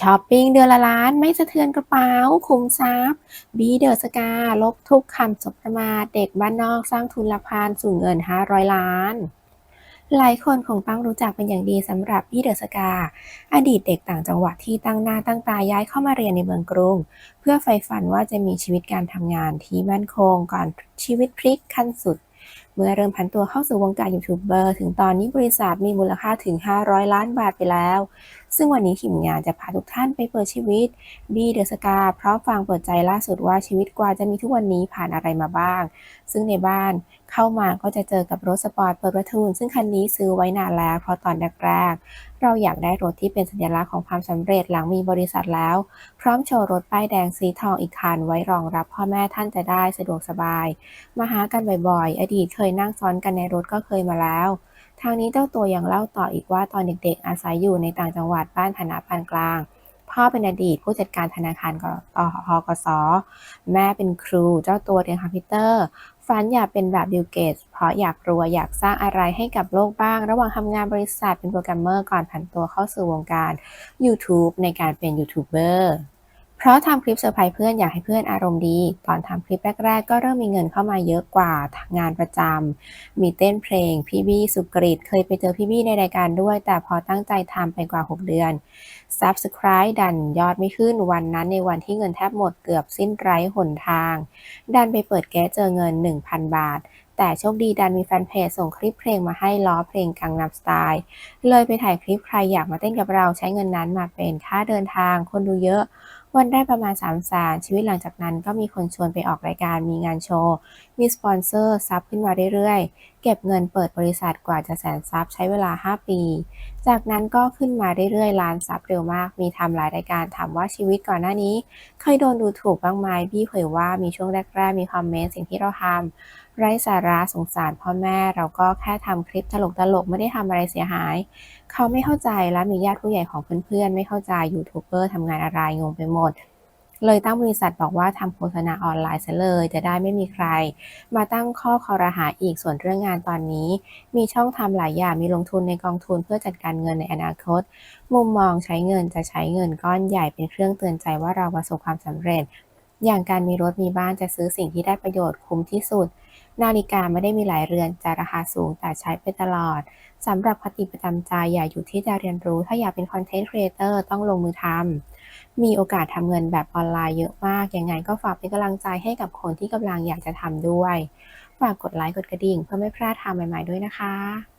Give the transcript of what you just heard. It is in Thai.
ช้อปปิ้งเดือนละล้านไม่สะเทือนกระเป๋าคุมทรัพย์ บีเดอะสกา ลบทุกคำสบประมาทเด็กบ้านนอกสร้างทุนลักพันสู่เงิน 500 ล้าน หลายคนคงต้องรู้จักเป็นอย่างดีสำหรับพี่เดอสกา อดีตเด็กต่างจังหวัดที่ตั้งหน้าตั้งตาย้ายเข้ามาเรียนในเมืองกรุง เพื่อใฝ่ฝันว่าจะมีชีวิตการทำงานที่มั่นคงก่อนชีวิตพลิกขั้นสุดเมื่อเริ่มผันตัวเข้าสู่วงการยูทูบเบอร์ถึงตอนนี้บริษัทมีมูลค่าถึง 500 ล้านบาทไปแล้ว ซึ่งวันนี้ทีมงานจะพาทุกท่านไปเปิดชีวิตบีเดอะสกาเพราะฟังเปิดใจล่าสุดว่าชีวิตกว่าจะมีทุกวันนี้ผ่านอะไรมาบ้าง ซึ่งในบ้านเข้ามาก็จะเจอกับรถสปอร์ตเปิดประทุน ซึ่งคันนี้ซื้อไว้นานแล้วเพราะตอนแรกๆ เราอยากได้รถที่เป็นสัญลักษณ์ของความสำเร็จหลังมีบริษัทแล้ว พร้อมโชว์รถป้ายแดงสีทองอีกคันไว้รองรับพ่อแม่ท่านจะได้สะดวกสบาย มาหากันบ่อยๆ อดีตเคยนั่งซ้อนกันในรถก็เคยมาแล้ว ทางนี้เจ้าตัวยังเล่าต่ออีกว่าตอนเด็กๆ อาศัยอยู่ในต่างจังหวัดบ้านฐานะปานกลาง พ่อเป็นอดีตผู้จัดการธนาคารกอพกสแม่เป็นครู เจ้าตัวเรียนคอมพิวเตอร์ ฝันอยากเป็นแบบบิลเกตเพราะอยากรวยอยากสร้างอะไรให้กับโลกบ้าง ระหว่างทำงานบริษัทเป็นโปรแกรมเมอร์ก่อนผันตัวเข้าสู่วงการ YouTube ในการเป็นยูทูบเบอร์ เพราะทำคลิปเซอร์ไพรส์เพื่อนอยากให้เพื่อนอารมณ์ดี ตอนทำคลิปแรก ๆ ก็เริ่มมีเงินเข้ามาเยอะกว่างานประจำมีเต้นเพลง พี่บี้สุกริตเคยไปเจอพี่บี้ในรายการด้วย แต่พอตั้งใจทำไปกว่า 6 เดือน Subscribe ดันยอดไม่ขึ้นวันนั้นในวันที่เงินแทบหมดเกือบสิ้นไร้หนทาง ดันไปเปิดแก๊สเจอเงิน 1,000 บาทแต่โชคดีดันมีแฟนเพจส่งคลิปเพลงมาให้ล้อเพลงกังนัมสไตล์ เลยไปถ่ายคลิปใครอยากมาเต้นกับเราใช้เงินนั้นมาเป็นค่าเดินทางคนดูเยอะ วันได้ประมาณ3ามแสนชีวิตหลังจากนั้นก็มีคนชวนไปออกรายการมีงานโชว์ มีสปอนเซอร์ซับขึ้นมาเรื่อยๆ เก็บเงินเปิดบริษัทกว่าจะแสนซับใช้เวลา 5 ปี จากนั้นก็ขึ้นมาเรื่อยๆล้านซับเร็วมาก มีทำหลายรายการถามว่าชีวิตก่อนหน้านี้ เคยโดนดูถูกบ้างไหมพี่เผยว่ามีช่วงแรกๆมีคอมเมนต์สิ่งที่เราทำไร้สาระสงสารพ่อแม่เราก็แค่ทำคลิปตลกๆไม่ได้ทำอะไรเสียหาย เขาไม่เข้าใจและมีญาติผู้ใหญ่ของเพื่อนๆ ไม่เข้าใจยูทูบเบอร์ทำงานอะไรงงไปหมด เลยตั้งบริษัทบอกว่าทำโฆษณาออนไลน์ซะเลยจะได้ไม่มีใคร มาตั้งข้อคอรหาอีกส่วนเรื่องงานตอนนี้ มีช่องทำหลายอย่างมีลงทุนในกองทุนเพื่อจัดการเงินในอนาคต มุมมองใช้เงินจะใช้เงินก้อนใหญ่เป็นเครื่องเตือนใจว่าเราประสบความสำเร็จ อย่างการมีรถมีบ้านจะซื้อสิ่งที่ได้ประโยชน์คุ้มที่สุด นาฬิกาไม่ได้มีหลายเรือนจะราคาสูงแต่ใช้ไปตลอดสำหรับคติประจำใจอย่าอยู่ที่จะเรียนรู้ ถ้าอยากเป็นคอนเทนต์ครีเอเตอร์ต้องลงมือทำมีโอกาสทำเงินแบบออนไลน์เยอะมาก ยังไงก็ฝากเป็นกำลังใจให้กับคนที่กำลังอยากจะทำด้วย ฝากกดไลค์กดกระดิ่งเพื่อไม่พลาดทำใหม่ ๆด้วยนะคะ